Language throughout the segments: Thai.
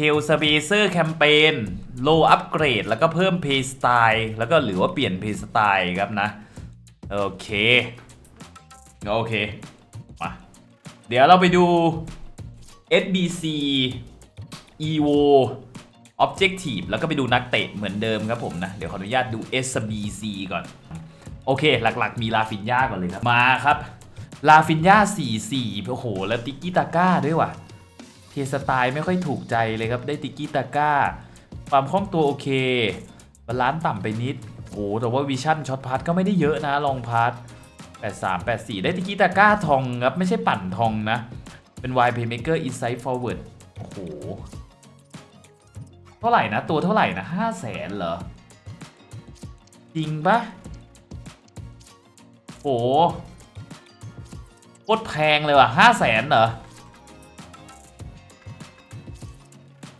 เทลสเปเซอร์แคมเปญโลอัปเกรดแล้วก็เพิ่มเพย์สไตล์แล้วก็หรือว่าเปลี่ยนเพย์สไตล์ครับนะ โอเค โอเค มา เดี๋ยวเราไปดู SBC EVO Objective แล้วก็ไปดูนักเตะเหมือนเดิมครับผมนะ เดี๋ยวขออนุญาตดู SBC ก่อน โอเค หลักๆ มีลาฟินยาก่อนเลยครับ มาครับ ลาฟินยา44โอ้โห แล้วติ๊กตาก้าด้วยว่ะ เทสไตล์ไม่ค่อยถูกใจเลยครับ ได้ติกกิตาก้า ความคล่องตัวโอเค บาลานซ์ต่ำไปนิด โอ้แต่ว่าวิชั่นช็อตพัทก็ไม่ได้เยอะนะลองพัท83 84 ได้ติกกิตาก้าทองครับ ไม่ใช่ปั่นทองนะ เป็น wide playmaker inside forward โอ้โห เท่าไหร่นะ ตัวเท่าไหร่นะ5 0 0แสนเหรอ จริงปะโอ้โหโคตรแพงเลยว่ะ5 0 0แสนเหรอ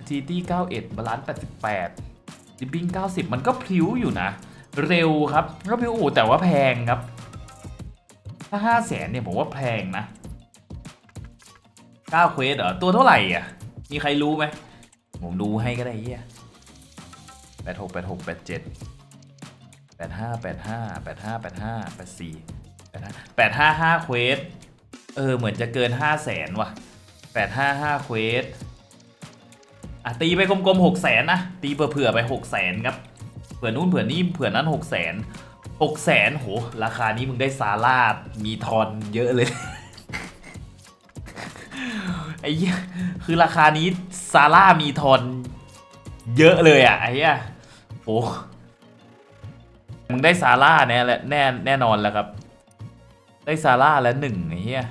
ทีตี้91บาลานซ์88ดิบบิ้ง90 มันก็พลิ้วอยู่นะ เร็วครับก็พลิ้วอูแต่ว่าแพงครับ ถ้า5 0 0แสนเนี่ยผมว่าแพงนะ9เควสเหรอ ตัวเท่าไหร่อะ มีใครรู้ไหม ผมดูให้ก็ได้เฮียแปดหกแปดหกแปดเจ็ดแปดห้าแปดห้าแปดห้าแปดห้าแปดสี่แปดห้าแปดห้าห้าเควส เออ เหมือนจะเกินห้าแสนว่ะแปดห้าห้าเควส อะตีไปกลมๆหกแสนนะตีเผื่อๆไปหกแสนครับเผื่อนู้นเผื่อนี่เผื่อนั้นหกแสนหกแสนโหราคานี้มึงได้ซาร่ามีทอนเยอะเลยไอ้เฮียคือราคานี้ซาร่ามีทอนเยอะเลยอะไอ้เหี้ยโอ้มึงได้ซาร่าแน่และแน่แน่นอนแล้วครับ ได้ซาร่าแล้วหนึ่งไอ้เหี้ย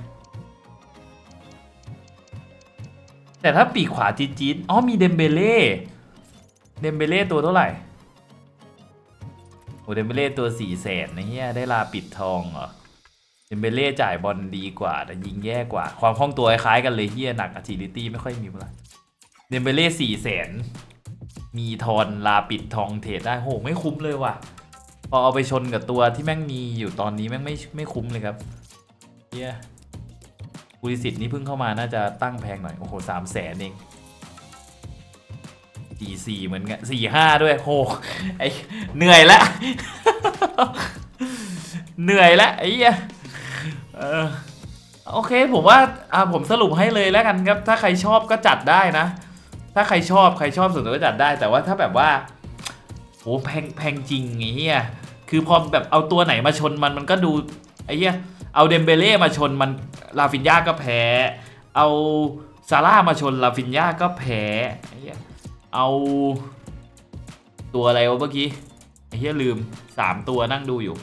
แต่ถ้าปีกขวาจี๊ดๆอ๋อมีเดมเบเล่เดมเบเล่ตัวเท่าไหร่โอเดมเบเล่ตัวสี่แสนไอ้เหี้ยได้ลาปิดทองเหรอเดมเบเล่จ่ายบอลดีกว่า แต่ยิงแย่กว่า ความคล่องตัวคล้ายกันเลยเฮียหนักอะ g ิลิตี้ไม่ค่อยมีเวลาเดมเบเล่สี่แสนมีทอนลาปิดทองเทรดได้โหไม่คุ้มเลยว่ะ พอเอาไปชนกับตัวที่แม่งมีอยู่ตอนนี้แม่งไม่ไม่คุ้มเลยครับเฮียบ ริสิทธิ์นี่เพิ่งเข้ามาน่าจะตั้งแพงหน่อย โอ้โหสามแสนเองสี่สี่เหมือนกันสี่ห้าด้วยโหไอเหนื่อยละ เหนื่อยละไอ้เหี้ยเออโอเคผมว่าอ่าผมสรุปให้เลยแล้วกันครับ ถ้าใครชอบก็จัดได้นะ ถ้าใครชอบใครชอบสุดก็จัดได้ แต่ว่าถ้าแบบว่าโหแพงแพงจริงไอ้เหี้ยคือพอแบบเอาตัวไหนมาชนมันมันก็ดูไอ้เหี้ย เอาเดมเบเล่มาชนมันลาฟินยาก็แพ้ เอาซาร่ามาชนลาฟินยาก็แพ้เอาตัวอะไรวะเมื่อกี้ไอ้เหี้ยลืมสามตัวนั่งดูอยู่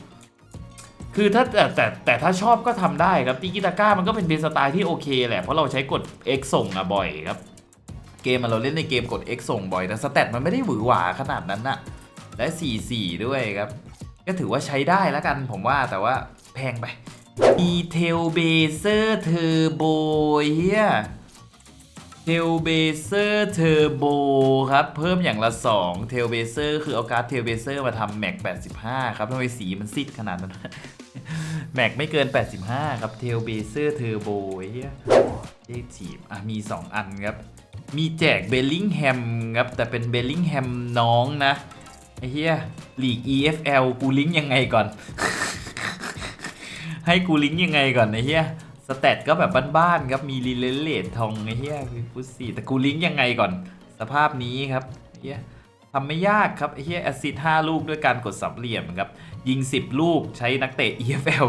คือถ้าแต่แต่แต่ถ้าชอบก็ทำได้ครับติกิตาก้ามันก็เป็นเพลสไตล์ที่โอเคแหละ เพราะเราใช้กด X ส่งอะบ่อยครับ เกมมันเราเล่นในเกมกด X ส่งบ่อยแต่สเตตมันไม่ได้หวือหวาขนาดนั้นน่ะและ 4-4 ด้วยครับ ก็ถือว่าใช้ได้แล้วกันผมว่าแต่ว่าแพงไป e t a i l b a s e r Turbo เฮียเทลเบเซอร์เทอร์โบครับ เพิ่มอย่างละ 2 เทลเบเซอร์คือเอาการ์ดเทลเบเซอร์มาทำแม็ก 85 ครับทำไมสีมันซิดขนาดนั้น แม็กไม่เกิน 85 ครับ เทลเบเซอร์เทอร์โบเฮียเลขทีมอะมี 2 อันครับ มีแจกเบลลิงแฮมครับ แต่เป็นเบลลิงแฮมน้องนะ ไอ้เฮียลีก EFL กูลิงยังไงก่อน ให้กูลิงก์ยังไงก่อนไอ้เฮียสแตทก็แบบบ้านๆครับมีรีเลเลตทองไอ้เฮียมีฟุตซี่แต่กูลิงก์ยังไงก่อน สภาพนี้ครับไอ้เฮียทำไม่ยากครับไอ้เฮียแอซิด5ลูกด้วยการกดสับเหลี่ยมครับ ยิง 10 ลูกใช้นักเตะ EFL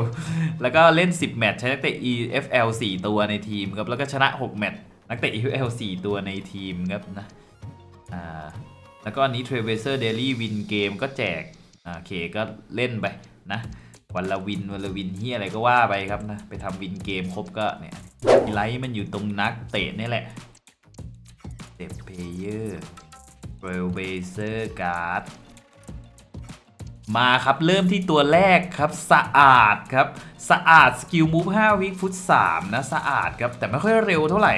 แล้วก็เล่น 10 แมตช์ใช้นักเตะ EFL 4 ตัวในทีมครับแล้วก็ชนะ 6 แมตช์นักเตะ EFL 4 ตัวในทีมครับนะอ่าแล้วก็อันนี้ Traveser Daily Win Game ก็แจกอ่าโอเคก็เล่นไปนะ วันละวินวันละวินเฮียอะไรก็ว่าไปครับนะ ไปทำวินเกมครบก็เนี่ยไลท์มันอยู่ตรงนักเตะนี่แหละเตะเพเยอร์ r a i l w a z e r Guard มาครับ เริ่มที่ตัวแรกครับสะอาดครับ สะอาดสกิลมูฟ5วิฟุต3นะ สะอาดครับ แต่ไม่ค่อยเร็วเท่าไหร่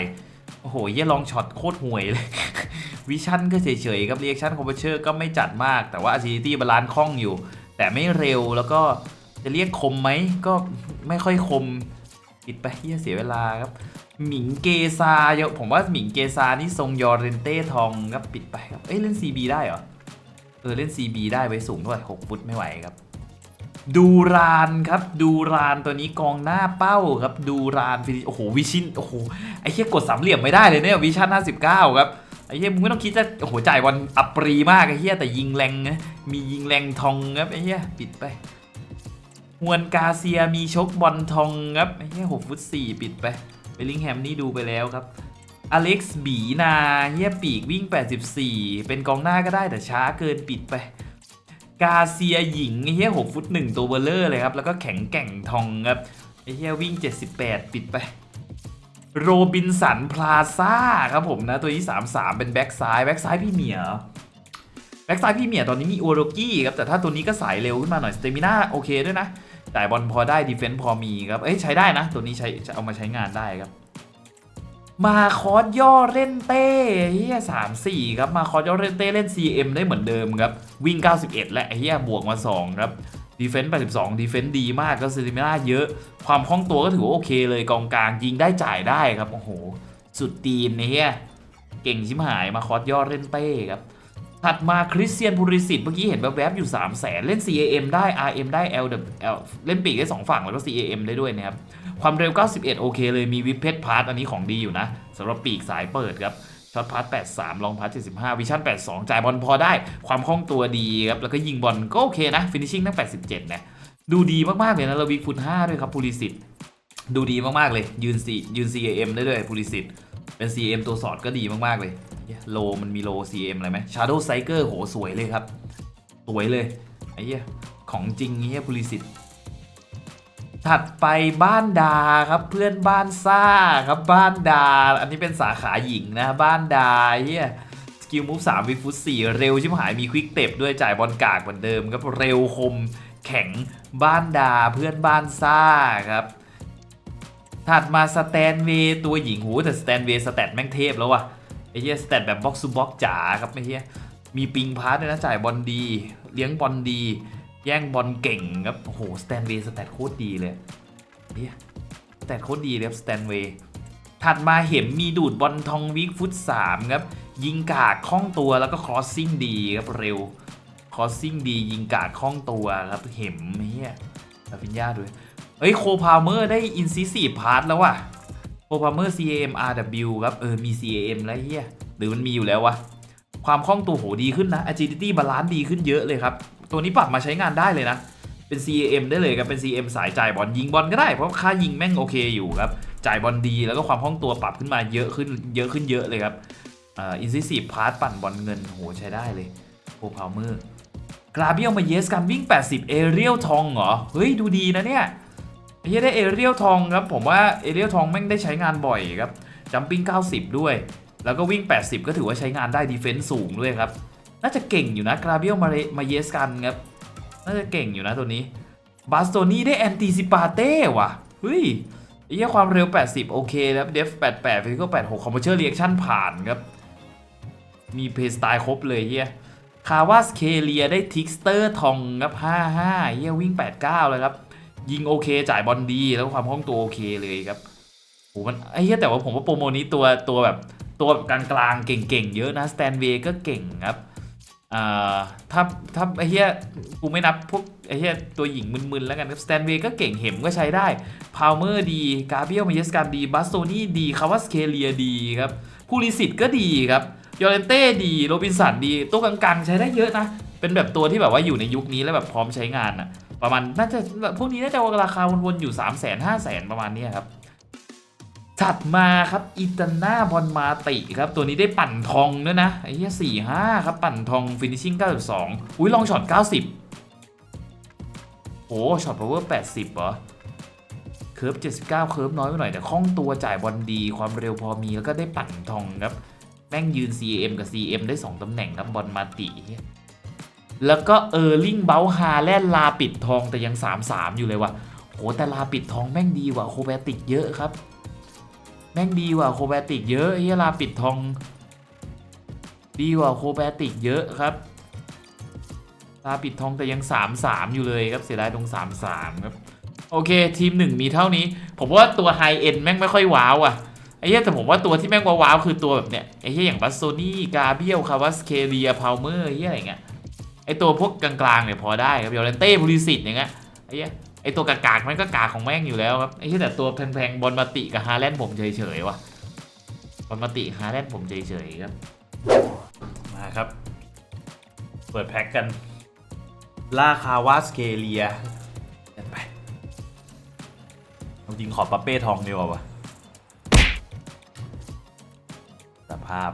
โอ้โหเย่ลองช็อตโคตรห่วยเลย วิชั่นก็เฉยๆครับเรียกชั่นคอมเพชเชอร์ก็ไม่จัดมากแต่ว่า agility บาลานซ์คล่องอยู่ แต่ไม่เร็วแล้วก็ จะเรียกคมไหมก็ไม่ค่อยคมปิดไปเฮียเสียเวลาครับ หมิงเกซาเยอะผมว่าหมิงเกซานี่ทรงยอร์เรนเต้ทองครับปิดไปครับเอ้ยเล่น CB ได้เหรอเออเล่น CB ได้ไว้สูงเท่าไหร่6ฟุตไม่ไหวครับ ดูรานครับดูรานตัวนี้กองหน้าเป้าครับ ดูรานฟินิชโอ้โหวิชินโอ้โหไอ้เหี้ยกดสามเหลี่ยมไม่ได้เลยเนี่ยวิชั่น59 ครับไอ้เหี้ยมึงไม่ต้องคิดจะโอ้โหจ่ายบอลอัปรีมากไอ้เหี้ยแต่ยิงแรงนะมียิงแรงทองครับไอ้เหี้ยปิดไป ฮวนกาเซียมีชกบอลทองครับไอ้เหี้ย6ฟุต4ปิดไปเบลลิงแฮมนี่ดูไปแล้วครับ อเล็กซ์บีนาเฮียปีกวิ่ง 84 เป็นกองหน้าก็ได้แต่ช้าเกินปิดไป กาเซียหญิงไอ้เฮีย6ฟุต1ตัวเบลเลอร์เลยครับ แล้วก็แข็งแกร่งทองครับไอ้เฮียวิ่ง 78 ปิดไป โรบินสันพลาซ่าครับผมนะ ตัวนี้33 เป็นแบ็กซ้าย แบ็กซ้ายพี่เหมีย แบ็กซ้ายพี่เมียตอนนี้มีโอโรกี้ครับแต่ถ้าตัวนี้ก็สายเร็วขึ้นมาหน่อยสเตมิน่าโอเคด้วยนะจ่ายบอลพอได้ดีเฟนส์พอมีครับ เอ้ยใช้ได้นะ ตัวนี้ใช้จะเอามาใช้งานได้ครับ มาคอสย่อเล่นเต้เฮียสามสี่ครับมาคอสย่อเล่นเต้เล่น CM ได้เหมือนเดิมครับ วิ่ง 91 และเฮียบวกมา 2 ครับดีเฟนส์82ดีเฟนส์ดีมากก็สติมิน่าเยอะ ความคล่องตัวก็ถือว่าโอเคเลยกองกลางยิงได้จ่ายได้ครับโอ้โหสุดตีนเฮียเก่งชิมหายมาคอสย่อเล่นเต้ครับ ถัดมาคริสเตียนพูริสิตเมื่อกี้เห็นแวบๆอยู่ 3 0 0แสนเล่น CAM ได้ RM ได้ L L เล่นปีกได้ 2 ฝั่งแล้วก็ CAM ได้ด้วยนะครับ ความเร็ว 91 โอเคเลยมีวิปเพชพาร์ตอันนี้ของดีอยู่นะสำหรับปีกสายเปิดครับช็อตพาร์ต83 ลองพาร์ต75 วิชั่น 82 จ่ายบอลพอได้ ความคล่องตัวดีครับ แล้วก็ยิงบอลก็โอเคนะฟินิชชิ่งตั้ง 87 นะ ดูดีมากๆเลยนะแล้ววิกฟุต5ด้วยครับพูริสิตดูดีมากๆเลยยืน C ยืน CAM ได้ด้วยพูริสิตเป็น C.A.M ตัวสอดก็ดีมากๆเลย โลมันมีโล CM อะไรไหม Shadow Striker โหสวยเลยครับ สวยเลย ไอ้เหี้ย ของจริงเหี้ยพูริสิตถัดไปบ้านดาครับเพื่อนบ้านซ่าครับบ้านดา อันนี้เป็นสาขาหญิงนะ บ้านดาเฮียสกิลมูฟสามวิฟุตสี่เร็วชิบหายมีควิกเต็บด้วยจ่ายบอลกากเหมือนเดิมครับเร็วคมแข็งบ้านดาเพื่อนบ้านซ่าครับ ถัดมาสแตนเวย์ตัวหญิงหูแต่สแตนเวย์สแตทแม่งเทพแล้ววะไอ้ เหี้ยสแตทแบบบ็อกซ์บ็อกจ๋าครับไอ้เหี้ยมีปิงพาร์ทด้วยนะจ่ายบอลดี เลี้ยงบอลดี แย่งบอลเก่งครับโอ้โหสแตนเวย์สแตทโคตรดีเลยเฮียสแตทโคตรดีเลยสแตนเวย์ถัดมาเห็มมีดูดบอลทองวิกฟุต3ครับยิงกากคล่องตัวแล้วก็ครอสซิ่งดีครับเร็วครอสซิ่งดียิงกากคล่องตัวครับเห็มเฮียลาฟินยาด้วยเอ้ยโคพาวเมอร์ได้อินซิสีพาร์ทแล้วว่ะ โคพาวเมอร์ CAM RW ครับ เออ มี CAM แล้วเฮียหรือมันมีอยู่แล้ววะ ความคล่องตัวโหดีขึ้นนะ agility บาลานซ์ดีขึ้นเยอะเลยครับ ตัวนี้ปรับมาใช้งานได้เลยนะ เป็น CAM ได้เลยครับเป็น C A M สายจ่ายบอลยิงบอลก็ได้ เพราะค่ายิงแม่งโอเคอยู่ครับ จ่ายบอลดีแล้วก็ความคล่องตัวปรับขึ้นมาเยอะขึ้นเยอะขึ้นเยอะเลยครับอินซิสีพาร์ตปั่นบอลเงินโหใช้ได้เลยโอพาวเมอร์กราเบียลมาเยสกันวิ่ง 80 เอเรียลทองเหรอ เฮ้ยดูดีนะเนี่ย เหี้ยได้เอเรียลทองครับ ผมว่าเอเรียลทองแม่งได้ใช้งานบ่อยครับจัมปิ้ง 90 ด้วย แล้วก็วิ่ง 80 ก็ถือว่าใช้งานได้ดีเฟนซ์สูงด้วยครับ น่าจะเก่งอยู่นะกราเบียลมามาเยสกันครับ น่าจะเก่งอยู่นะตัวนี้บาสโตนี่ได้แอนติซิปาเต้ว่ะเฮ้ยไอ้เหี้ยความเร็ว 80 โอเคแล้วเดฟ88ฟิสิกอล86 คอมเพชเชอร์เรียกชั่นผ่านครับ มีเพย์สไตล์ครบเลยเฮียคาวาสเคเลียได้ทิกสเตอร์ทองครับ 55เฮียวิ่ง 89 เลยครับ ยิงโอเคจ่ายบอลดีแล้วความคล่องตัวโอเคเลยครับโหมันไอ้เหี้ยแต่ว่าผมว่าโปรโมนี้ตัวตัวแบบตัวแบบกลางเก่งๆ เยอะนะสแตนเวย์ก็เก่งครับอ่าถ้าถ้าไอ้เหี้ยกูไม่นับพวกไอ้เหี้ยตัวหญิงมึนๆแล้วกันครับสแตนเวย์ก็เก่งเห็มก็ใช้ได้พาวเมอร์ดีกาเบียลมาเยสการดีบัสโซนี่ดีคาวาสเคเลียดีครับพูลิสิตก็ดีครับยอร์เรนเต้ดีโรบินสันดี ตัวกลางๆ ใช้ได้เยอะนะ เป็นแบบตัวที่แบบว่าอยู่ในยุคนี้แล้วแบบพร้อมใช้งานอะ ประมาณน่าจะพวกนี้น่าจะราคาวนๆอยู่3 0 0 0 0 0 5 0 0 0 0 ประมาณนี้ครับถัดมาครับอิตาน่าบอลมาติครับตัวนี้ได้ปั่นทองด้วยนะไอ้เหี้ยสี่ห้าครับปั่นทองฟินิชชิ่ง92อุ้ยลองช็อต90โอ้ช็อตพาวเวอร์80เหรอเคิร์ฟ79เคิร์ฟน้อยไปหน่อยแต่คล่องตัวจ่ายบอลดีความเร็วพอมีแล้วก็ได้ปั่นทองครับแม่งยืน CM กับ CM ได้2ตำแหน่งครับบอลมาตี แล้วก็เออร์ลิงเบลฮาแลนลาปิดทองแต่ยัง 3-3 อยู่เลยว่ะโหแต่ลาปิดทองแม่งดีว่าโคแบติกเยอะครับ แม่งดีว่าโคแบติกเยอะเฮียลาปิดทอง ดีกว่าโคแบติกเยอะครับ ลาปิดทองแต่ยัง 3-3 อยู่เลยครับเสียดายตรง 3-3 ครับ โอเคทีมหนึ่งมีเท่านี้ ผมว่าตัวไฮเอ็นแม่งไม่ค่อยว้าวอะไอ้เหี้ยแต่ผมว่าตัวที่แม่งว้าวคือตัวแบบเนี้ยไอ้เหี้ยอย่างบัสโซนี่กาเบียลคาวัสเคเลียพาวเมอร์เหี้ยอะไรเงี้ย ไอตัวพวกกลางๆเนี่ยพอได้ครับยอร์เรนเต้บริสิตอย่างเงี้ยไอ้เหี้ยไอตัวกากๆมันก็กากของแม่งอยู่แล้วครับไอ้แต่ตัวแพงๆบอลมาติกับฮาแลนด์ผมเฉยๆว่ะบอลมาติฮาแลนด์ผมเฉยๆครับมาครับ เปิดแพ็กกันลาคาวาสเคเลียกันไปจริงขอปาเป้ทองดีกว่าวะสภาพ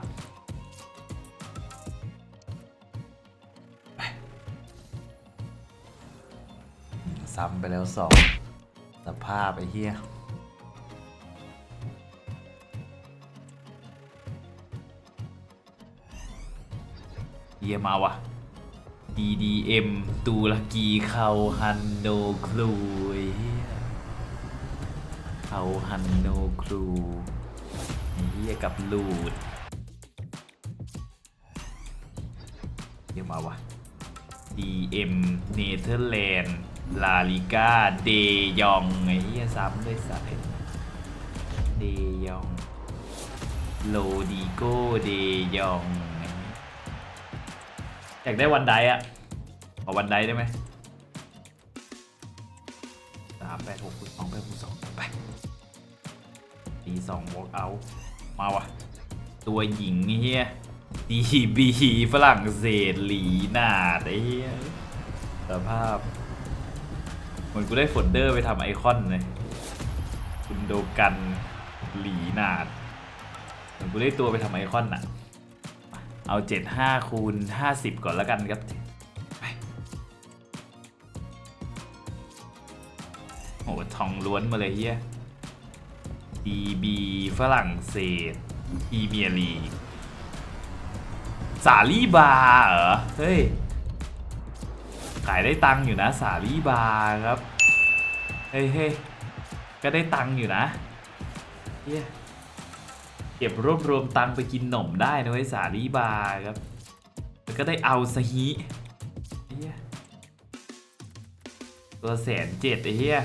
ซ้ำไปแล้วสองสภาพไอ้เหี้ยเหี้ยมาวะ DDM ตูรกีเขาฮันโดคลูไอ้เหี้ยเขาฮันโนครูไอ้เฮียกับลูดเดี๋ยมาวะ DM เนเธอร์แลนด์ ลาลิก้าเดยองไอ้เฮียซ้ำด้วยสายเดยอง โลดิโกเดยองอยากได้วันไดอะขอวันไดได้ไหมสามแปดหกคูณสองแปดคูณสองไปตีสองวอล์กเอามาวะตัวหญิงเฮียดีบีฝรั่งเศสหลีนาดไอ้เฮียสภาพ เหมือนกูได้โฟลเดอร์ไปทำไอคอนเลยคุณโดกันหลีนาดเหมือนกูได้ตัวไปทำไอคอนอะเอาเจ็ดห้าคูณห้าสิบก่อนแล้วกันครับไปโอ้ทองล้วนมาเลยเฮีย DB ฝรั่งเศสพรีเมียรีสาลีบาเหรอ เฮ้ย ขายได้ตังค์อยู่นะ สาลีบาร์ครับ เฮ้ยเฮ้ยก็ได้ตังค์อยู่นะเฮียเก็บรวบรวมตังค์ไปกินหนมได้นะเว้ยสาลีบาร์ครับ แล้วก็ได้เอาสฮิเฮียตัวแสนเจ็ดไอ้เฮีย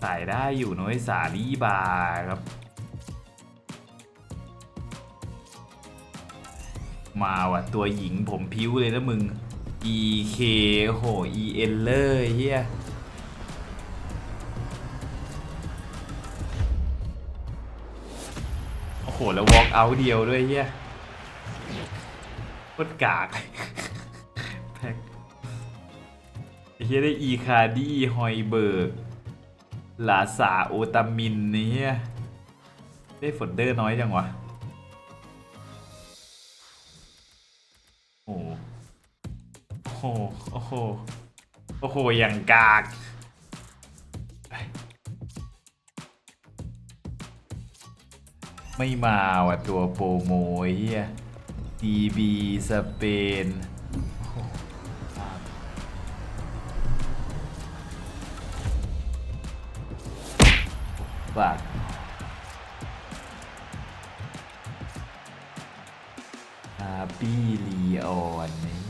ใส่ได้อยู่น้อยสาลีบาร์ครับ มาว่ะ ตัวหญิงผมพิ้วเลยนะมึง EK โห EN เลยเฮียโอ้โห แล้ว walk out เดียวด้วยเฮียโคตรกากแพ็คเฮียได้อีคาดี้ฮอยเบิร์กลาซาโอตามินเนี่ยได้ฝนเดอร์น้อยจังวะ โห โอ้โห โอ้โห อย่างกาก ไม่มาว่ะตัวโปรโมไอ้เฮีย DB สเปนบาพฝากฮาปี้ลีออนเนี่ย